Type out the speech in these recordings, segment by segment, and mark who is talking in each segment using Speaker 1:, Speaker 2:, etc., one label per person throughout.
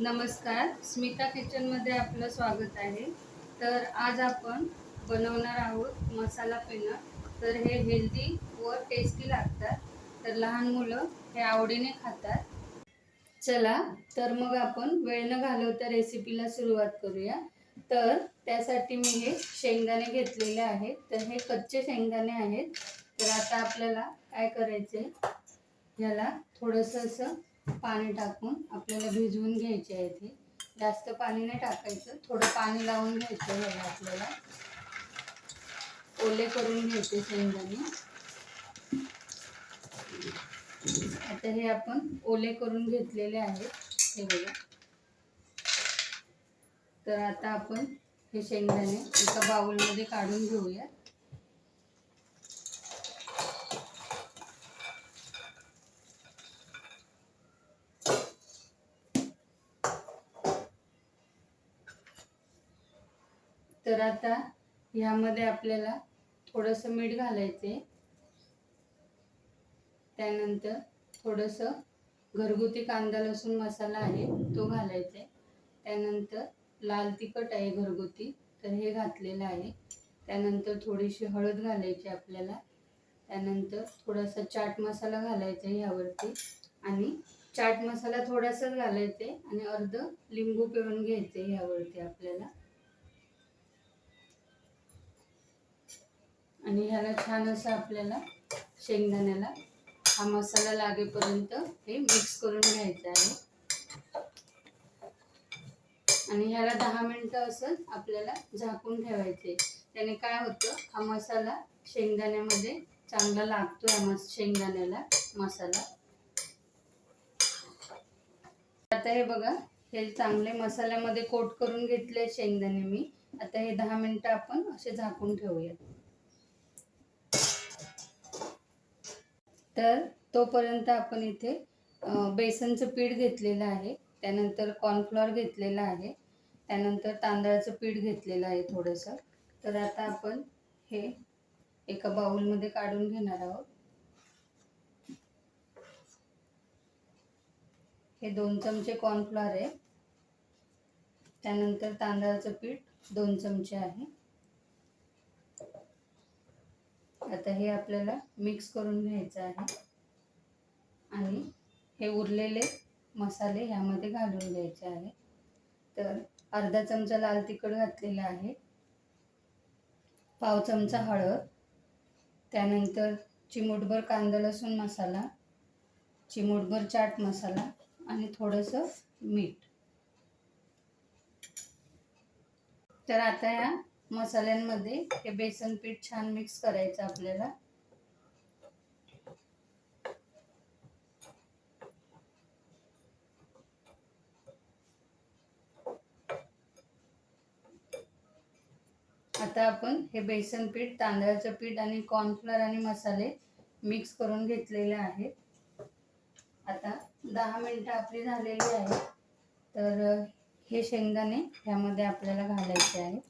Speaker 1: नमस्कार. स्मिता किचनमध्ये आपलं स्वागत आहे. तर आज आपण बनवणार आहोत मसाला पेनं तर हे हेल्दी व टेस्टी लागतात. तर लहान मुलं हे आवडीने खातात. चला तर मग आपण वेळ न घालवता रेसिपीला सुरुवात करूया. तर त्यासाठी मी हे शेंगदाणे घेतलेले आहेत. तर हे कच्चे शेंगदाणे आहेत. तर आता आपल्याला काय करायचे ह्याला थोडंसं असं पाणी टाकून आपल्याला भिजवून घ्यायचे आहे ते. जास्त पाणी नाही टाकायचं थोडं पाणी लावून घ्यायचं ह्याला आपल्याला. ओले करून घ्यायचे शेंगदाणे. आता हे आपण ओले करून घेतलेले आहेत हे बघा. तर आता आपण हे शेंगदाणे एका बाउलमध्ये काढून घेऊया. तर आता ह्यामध्ये आपल्याला थोडंसं मीठ घालायचे त्यानंतर थोडंसं घरगुती कांदा लसूण मसाला आहे तो घालायचा त्यानंतर लाल तिखट आहे घरगुती तर हे घातलेलं आहे. त्यानंतर थोडीशी हळद घालायची आपल्याला. त्यानंतर थोडासा चाट मसाला घालायचा ह्यावरती आणि चाट मसाला थोडासाच घालायचा आणि अर्ध लिंबू पिळून घ्यायचे ह्यावरती आपल्याला. आणि ह्याला छान असं आपल्याला शेंगदाण्याला हा मसाला लागेपर्यंत हे मिक्स करून घ्यायचं आहे. आणि ह्याला दहा मिनटं असं आपल्याला झाकून ठेवायचे. त्याने काय होतं हा मसाला शेंगदाण्यामध्ये चांगला लागतो या मस शेंगदाण्याला मसाला. आता हे बघा हे चांगले मसाल्यामध्ये कोट करून घेतले शेंगदाणे मी. आता हे दहा मिनटं आपण असे झाकून ठेवूयात. तर तोपर्यंत आपण इथे बेसनचं पीठ घेतलेलं आहे. त्यानंतर कॉर्नफ्लॉर घेतलेलं आहे. त्यानंतर तांदळाचं पीठ घेतलेलं आहे थोडंसं. तर आता आपण हे एका बाउलमध्ये काढून घेणार आहोत. हे दोन चमचे कॉर्नफ्लॉर आहे. त्यानंतर तांदळाचं पीठ दोन चमचे आहे. आता हे आपल्याला मिक्स करून घ्यायचं आहे. आणि हे उरलेले मसाले ह्यामध्ये घालून घ्यायचे आहे. तर अर्धा चमचा लाल तिखट घातलेला आहे. पाव चमचा हळद. त्यानंतर चिमूटभर कांदा लसूण मसाला चिमूटभर चाट मसाला आणि थोडंसं मीठ. तर आता या मसाल्यांमध्ये हे बेसन पीठ छान मिक्स करायचं आपल्याला. आता आपण हे बेसन पीठ तांदळाचं पीठ आणि कॉर्नफ्लोअर आणि मसाले मिक्स करून घेतलेले आहेत. आता दहा मिनटं आपली झालेली आहेत तर हे शेंगदाणे ह्यामध्ये आपल्याला घालायचे आहे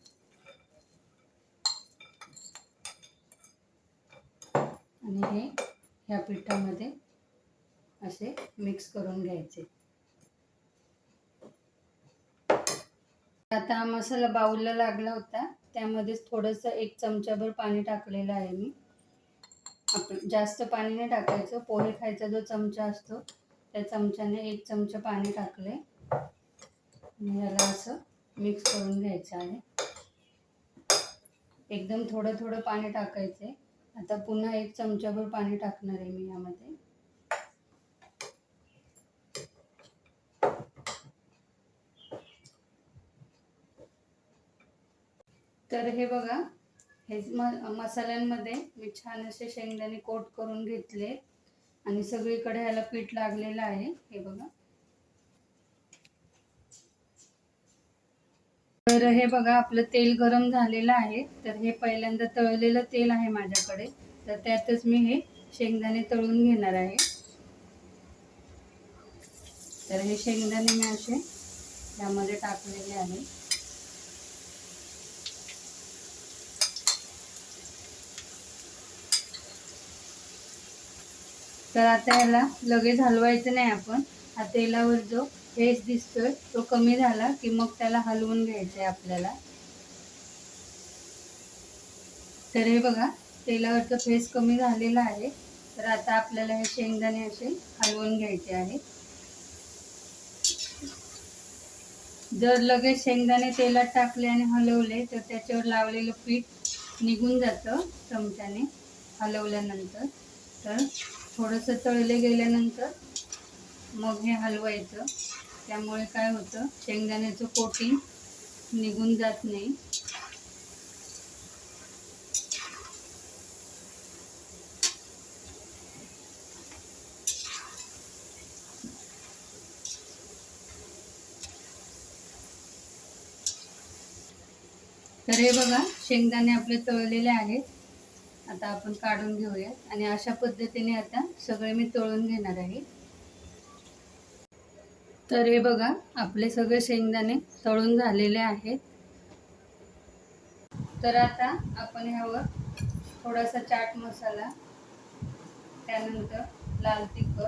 Speaker 1: आणि हे ह्या पिठामध्ये असे मिक्स करून घ्यायचे. आता हा मसाला बाऊलला लागला होता त्यामध्येच थोडंसं एक चमचाभर पाणी टाकलेलं आहे मी. आपण जास्त पाणी नाही टाकायचं पोहे खायचा जो चमचा असतो त्या चमच्याने एक चमचा पाणी टाकले आणि याला असं मिक्स करून घ्यायचं आहे. एकदम थोडं थोडं पाणी टाकायचं आहे आता पुन्हा एक चमचाभर पाणी टाकणार आहे मी यामध्ये. तर हे बघा हे मसाल्यांमध्ये मी छान असे शेंगदाणे कोट करून घेतले. आणि सगळीकडे ह्याला पीठ लागलेलं आहे. हे बघा. तर हे बघा आपलं तेल गरम झालेलं आहे. तर हे पहिल्यांदा तळलेलं तेल आहे माझ्याकडे. तर त्यातच मी हे शेंगदाणे तळून घेणार आहे. तर हे शेंगदाणे मी असे यामध्ये टाकलेले आहे. तर आता याला लगेच हलवायचं नाही आपण. हा तेलावर जो फेस दिसतोय. तो कमी झाला की मग त्याला हलवून घ्यायचं आहे आपल्याला. तर हे बघा तेलावरचं फेस कमी झालेला आहे. तर आता आपल्याला हे शेंगदाणे असे हलवून घ्यायचे आहे. जर लगेच शेंगदाणे तेलात टाकले आणि हलवले तर त्याच्यावर लावलेलं पीठ निघून जातं चमच्याने हलवल्यानंतर. तर थोडंसं तळले गेल्यानंतर मग हे हलवायचं. त्यामुळे काय होतं शेंगदाण्याचं कोटिंग निघून जात नाही. तर हे बघा शेंगदाणे आपले तळलेले आहेत. आता आपण काढून घेऊयात. आणि अशा पद्धतीने आता सगळे मी तळून घेणार आहे. तर हे बघा आपले सगळे शेंगदाणे तळून झालेले आहेत. तर आता आपण ह्यावर थोडासा चाट मसाला त्यानंतर लाल तिखट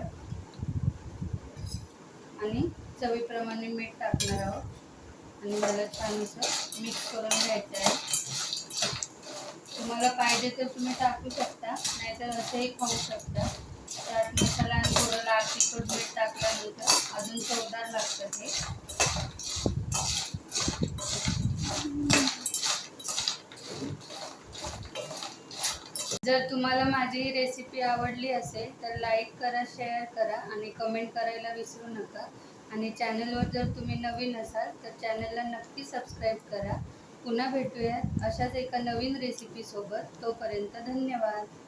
Speaker 1: आणि चवीप्रमाणे मीठ टाकणार आहोत. आणि मला छान असं मिक्स करून घ्यायचं आहे. तुम्हाला पाहिजे तर तुम्ही टाकू शकता नाहीतर असंही खाऊ शकता. चाट मसाला आणि थोडं लाल तिखट चवदार जर तुम्हाला माझी ही रेसिपी आवडली असेल तर लाईक करा शेअर करा आणि कमेंट करायला विसरू नका. आणि चॅनलवर जर तुम्ही नवीन असाल तर चॅनलला नक्की सबस्क्राईब करा. पुन्हा भेटूयात अशाच एका नवीन रेसिपीसोबत तोपर्यंत धन्यवाद.